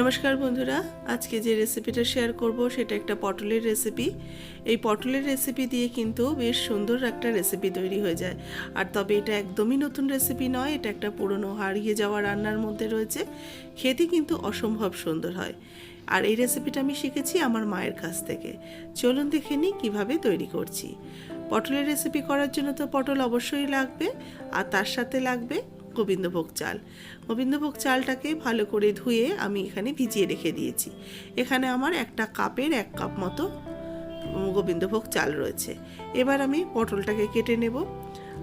নমস্কার বন্ধুরা, আজকে যে রেসিপিটা শেয়ার করব সেটা একটা পটলের রেসিপি এই পটলের রেসিপি দিয়ে কিন্তু বেশ সুন্দর একটা রেসিপি তৈরি হয়ে যায়। আর তবে এটা একদমই নতুন রেসিপি নয়, এটা একটা পুরনো হারিয়ে যাওয়া রান্নার মধ্যে রয়েছে। খেতে কিন্তু অসম্ভব সুন্দর হয়। আর এই রেসিপিটা আমি শিখেছি আমার মায়ের কাছ থেকে। চলুন দেখে নিই কীভাবে তৈরি করছি। পটলের রেসিপি করার জন্য তো পটল অবশ্যই লাগবে, আর তার সাথে লাগবে গোবিন্দভোগ চাল। গোবিন্দভোগ চালটাকে ভালো করে ধুয়ে আমি এখানে ভিজিয়ে রেখে দিয়েছি। এখানে আমার একটা কাপের এক কাপ মতো গোবিন্দভোগ চাল রয়েছে। এবার আমি পটলটাকে কেটে নেব।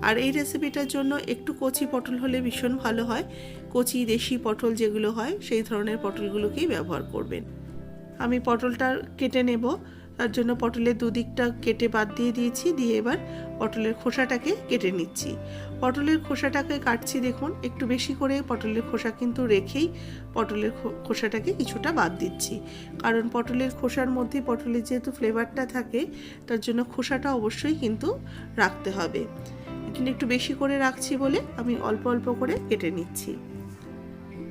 আর এই রেসিপিটার জন্য একটু কচি পটল হলে ভীষণ ভালো হয়। কচি দেশি পটল যেগুলো হয়, সেই ধরনের পটলগুলোকেই ব্যবহার করবেন। আমি পটলটা কেটে নেব। তার জন্য পটলের দুদিকটা কেটে বাদ দিয়ে দিয়েছি। দিয়ে এবার পটলের খোসাটাকে কেটে নিচ্ছি। পটলের খোসাটাকে কাটছি দেখুন, একটু বেশি করে পটলের খোসা কিন্তু রেখেই পটলের খোসাটাকে কিছুটা বাদ দিচ্ছি। কারণ পটলের খোসার মধ্যে পটলের যেহেতু ফ্লেভারটা থাকে, তার জন্য খোসাটা অবশ্যই কিন্তু রাখতে হবে। এখানে একটু বেশি করে রাখছি বলে আমি অল্প অল্প করে কেটে নিচ্ছি।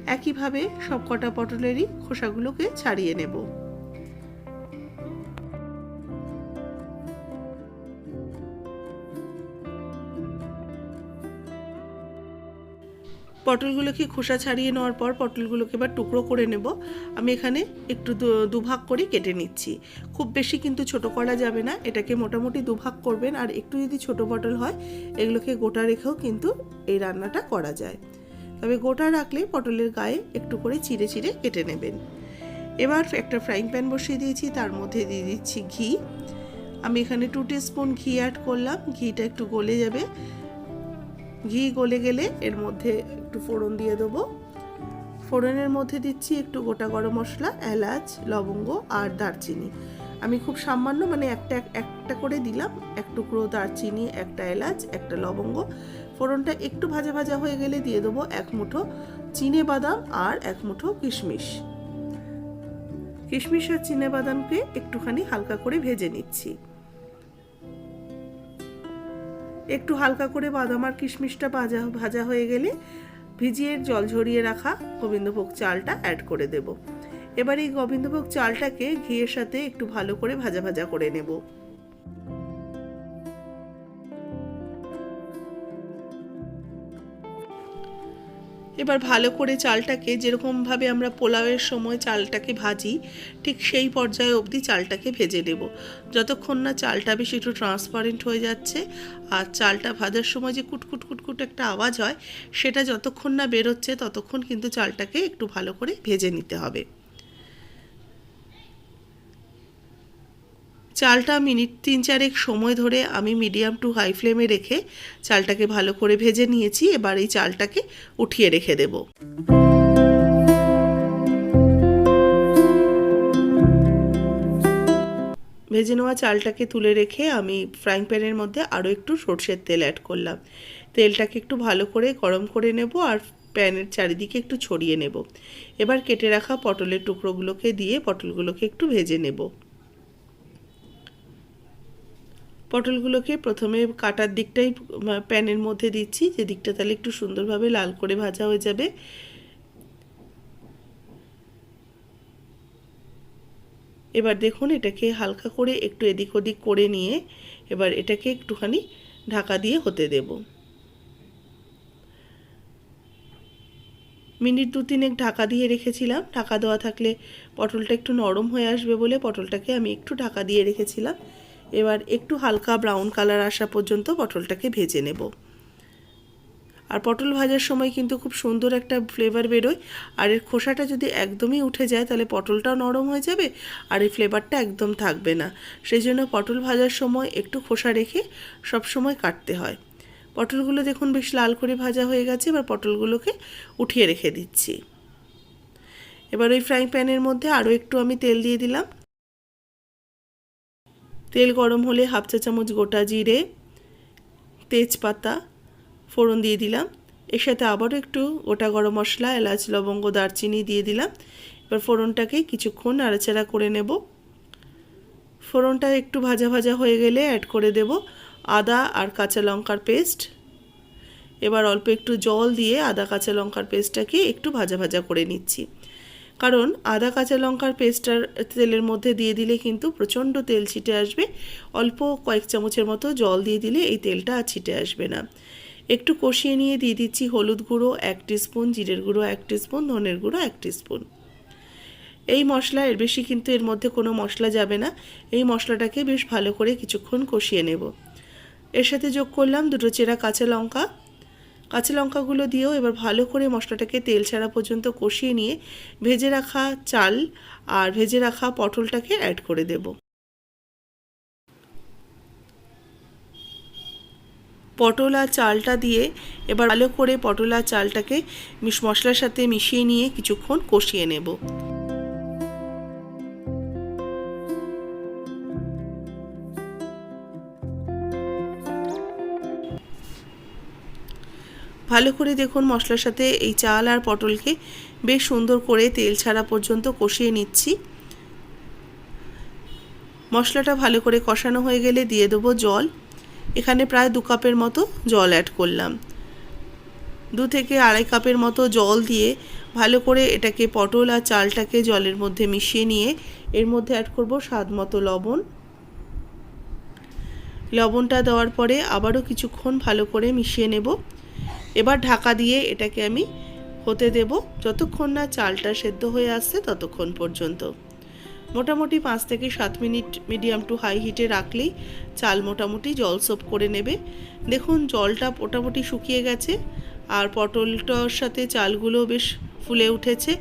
একইভাবে সব কটা পটলেরই খোসাগুলোকে ছাড়িয়ে নেব। পটলগুলোকে খোসা ছাড়িয়ে নেওয়ার পর পটলগুলোকে এবার টুকরো করে নেব। আমি এখানে একটু দুভাগ করে কেটে নিচ্ছি। খুব বেশি কিন্তু ছোট করা যাবে না। এটাকে মোটামুটি দুভাগ করবেন আর একটু যদি ছোট পটল হয়, এগুলোকে গোটা রেখেও কিন্তু এই রান্নাটা করা যায়। তবে গোটা রাখলে পটলের গায়ে একটু করে চিড়ে চিড়ে কেটে নেবেন। এবার একটা ফ্রাইং প্যান বসিয়ে দিয়েছি, তার মধ্যে দিয়ে দিচ্ছি ঘি। আমি এখানে টু স্পুন ঘি অ্যাড করলাম। ঘিটা একটু গলে যাবে। ঘি গলে গেলে এর মধ্যে একটু ফোড়ন দিয়ে দেবো। ফোড়নের মধ্যে দিচ্ছি একটু গোটা গরম মশলা, এলাচ, লবঙ্গ আর দারচিনি। আমি খুব সামান্য মানে একটা একটা করে দিলাম, এক টুকরো দারচিনি, একটা এলাচ, একটা লবঙ্গ। ফোড়নটা একটু ভাজা ভাজা হয়ে গেলে দিয়ে দেবো এক মুঠো চিনে বাদাম আর এক মুঠো কিশমিশ। কিশমিশ আর চিনে বাদামকে একটুখানি হালকা করে ভেজে নিচ্ছি। একটু হালকা করে বাদাম আর কিশমিশটা ভাজা ভাজা হয়ে গেলে ভিজিয়ে জল ঝরিয়ে রাখা গোবিন্দভোগ চালটা অ্যাড করে দেব। এবার এই গোবিন্দভোগ চালটাকে ঘিয়ের সাথে একটু ভালো করে ভাজা ভাজা করে নেব। এবার ভালো করে চালটাকে যেরকমভাবে আমরা পোলাওয়ের সময় চালটাকে ভাজি, ঠিক সেই পর্যায়ে অবধি চালটাকে ভেজে নেব। যতক্ষণ না চালটা বেশি একটু ট্রান্সপারেন্ট হয়ে যাচ্ছে আর চালটা ভাজার সময় যে কুটকুট কুটকুট একটা আওয়াজ হয়, সেটা যতক্ষণ না বেরোচ্ছে ততক্ষণ কিন্তু চালটাকে একটু ভালো করে ভেজে নিতে হবে। চালটা মিনিট তিন চারেক সময় ধরে আমি মিডিয়াম টু হাই ফ্লেমে রেখে চালটাকে ভালো করে ভেজে নিয়েছি। এবার এই চালটাকে উঠিয়ে রেখে দেব। ভেজে নেওয়া চালটাকে তুলে রেখে আমি ফ্রাইং প্যানের মধ্যে আরও একটু সর্ষের তেল অ্যাড করলাম। তেলটাকে একটু ভালো করে গরম করে নেব আর প্যানের চারিদিকে একটু ছড়িয়ে নেব। এবার কেটে রাখা পটলের টুকরোগুলোকে দিয়ে পটলগুলোকে একটু ভেজে নেব। পটলগুলোকে প্রথমে কাটার দিকটাই প্যানের মধ্যে দিচ্ছি। যে দিকটা তাহলে একটু সুন্দরভাবে লাল করে ভাজা হয়ে যাবে। এবার দেখুন, এটাকে হালকা করে একটু এদিক ওদিক করে নিয়ে এবার এটাকে একটুখানি ঢাকা দিয়ে হতে দেব। মিনিট দু তিনেক ঢাকা দিয়ে রেখেছিলাম। ঢাকা দেওয়া থাকলে পটলটা একটু নরম হয়ে আসবে বলে পটলটাকে আমি একটু ঢাকা দিয়ে রেখেছিলাম। এবার একটু হালকা ব্রাউন কালার আসা পর্যন্ত পটলটাকে ভেজে নেব। আর পটল ভাজার সময় কিন্তু খুব সুন্দর একটা ফ্লেভার বেরোয়। আর এর খোসাটা যদি একদমই উঠে যায়, তাহলে পটলটাও নরম হয়ে যাবে আর এই ফ্লেভারটা একদম থাকবে না। সেই জন্য পটল ভাজার সময় একটু খোসা রেখে সব সময় কাটতে হয়। পটলগুলো দেখুন বেশ লাল করে ভাজা হয়ে গেছে, এবার পটলগুলোকে উঠিয়ে রেখে দিচ্ছি। এবার ওই ফ্রাইং প্যানের মধ্যে আরও একটু আমি তেল দিয়ে দিলাম। তেল গরম হলে হাফ চা চামচ গোটা জিরে, তেজপাতা, ফোড়ন দিয়ে দিলাম। এর সাথে আবারও একটু গোটা গরম মশলা, এলাচ, লবঙ্গ, দারচিনি দিয়ে দিলাম। এবার ফোড়নটাকে কিছুক্ষণ নাড়াচাড়া করে নেব। ফোড়নটা একটু ভাজা ভাজা হয়ে গেলে অ্যাড করে দেব আদা আর কাঁচা লঙ্কার পেস্ট এবার অল্প একটু জল দিয়ে আদা, কাঁচা লঙ্কার পেস্টটাকে একটু ভাজা ভাজা করে নিচ্ছি। কারণ আদা, কাঁচা লঙ্কার পেস্টটার তেলের মধ্যে দিয়ে দিলে কিন্তু প্রচণ্ড তেল ছিটে আসবে। অল্প কয়েক চামচের মতো জল দিয়ে দিলে এই তেলটা আর ছিটে আসবে না। একটু কষিয়ে নিয়ে দিয়ে দিচ্ছি হলুদ গুঁড়ো এক স্পুন জিরের গুঁড়ো এক স্পুন ধনের গুঁড়ো এক স্পুন এই মশলা এর বেশি কিন্তু এর মধ্যে কোনো মশলা যাবে না। এই মশলাটাকে বেশ ভালো করে কিছুক্ষণ কষিয়ে নেব। এর সাথে যোগ করলাম দুটো চেরা কাঁচা লঙ্কা কাঁচা লঙ্কাগুলো দিয়েও এবার ভালো করে মশলাটাকে তেল ছাড়া পর্যন্ত কষিয়ে নিয়ে ভেজে রাখা চাল আর ভেজে রাখা পটলটাকে অ্যাড করে দেব। পটল আর চালটা দিয়ে এবার ভালো করে পটল আর চালটাকে মিশ, মশলার সাথে মিশিয়ে নিয়ে কিছুক্ষণ কষিয়ে নেব। ভালো করে দেখুন মশলার সাথে এই চাল আর পটলকে। বেশ সুন্দর করে তেল ছাড়া পর্যন্ত কষিয়ে নিচ্ছি। মশলাটা ভালো করে কষানো হয়ে গেলে দিয়ে দেবো জল। এখানে প্রায় দু কাপের মতো জল অ্যাড করলাম। দু থেকে আড়াই কাপের মতো জল দিয়ে ভালো করে এটাকে পটল আর চালটাকে জলের মধ্যে মিশিয়ে নিয়ে এর মধ্যে অ্যাড করব স্বাদ মতো লবণ। লবণটা দেওয়ার পরে আবারও কিছুক্ষণ ভালো করে মিশিয়ে নেব। এবার ঢাকা দিয়ে এটাকে আমি হতে দেব যতক্ষণ না চালটা সেদ্ধ হয়ে আসছে ততক্ষণ পর্যন্ত। মোটামুটি পাঁচ থেকে সাত মিনিট মিডিয়াম টু হাই হিটে রাখলেই চাল মোটামুটি জল সোপ করে নেবে। দেখুন, জলটা মোটামুটি শুকিয়ে গেছে আর পটলটার সাথে চালগুলো বেশ ফুলে উঠেছে।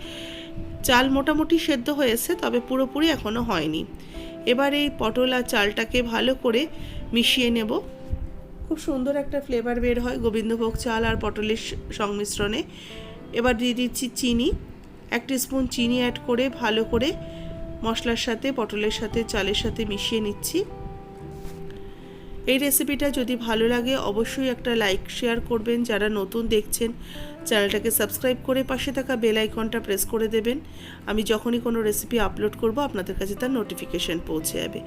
চাল মোটামুটি সেদ্ধ হয়েছে, তবে পুরোপুরি এখনও হয়নি। এবার এই পটল আর চালটাকে ভালো করে মিশিয়ে নেব। খুব সুন্দর একটা ফ্লেভার বের হয় গোবিন্দভোগ চাল আর পটলের সংমিশ্রণে। এবার দিয়ে দিচ্ছি চিনি, এক স্পুন চিনি অ্যাড করে ভালো করে মশলার সাথে, পটলের সাথে, চালের সাথে মিশিয়ে নিচ্ছি। এই রেসিপিটা যদি ভালো লাগে, অবশ্যই একটা লাইক শেয়ার করবেন। যারা নতুন দেখছেন, চ্যানেলটাকে সাবস্ক্রাইব করে পাশে থাকা বেল আইকনটা প্রেস করে দেবেন। আমি যখনই কোনো রেসিপি আপলোড করব, আপনাদের কাছে তার নোটিফিকেশান পৌঁছে যাবে।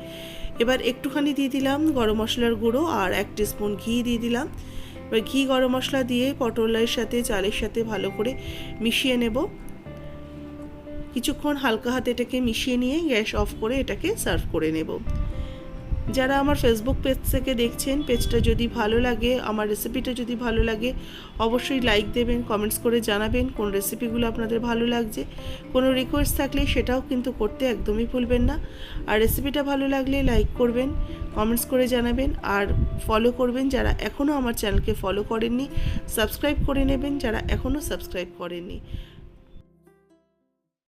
এবার একটুখানি দিয়ে দিলাম গরম মশলার গুঁড়ো আর এক স্পুন ঘি দিয়ে দিলাম। এবার ঘি গরম মশলা দিয়ে পটলের সাথে, চালের সাথে ভালো করে মিশিয়ে নেব। কিছুক্ষণ হালকা হাতে এটাকে মিশিয়ে নিয়ে গ্যাস অফ করে এটাকে সার্ভ করে নেব। যারা আমার ফেসবুক পেজ থেকে দেখছেন পেজটা যদি ভালো লাগে, আমার রেসিপিটা যদি ভালো লাগে, অবশ্যই লাইক দেবেন কমেন্টস করে জানাবেন কোন রেসিপিগুলো আপনাদের ভালো লাগছে। কোনো রিকোয়েস্ট থাকলে সেটাও কিন্তু করতে একদমই ভুলবেন না। আর রেসিপিটা ভালো লাগলে লাইক করবেন কমেন্টস করে জানাবেন আর ফলো করবেন যারা এখনও আমার চ্যানেলকে ফলো করেননি সাবস্ক্রাইব করে নেবেন যারা এখনও সাবস্ক্রাইব করেননি।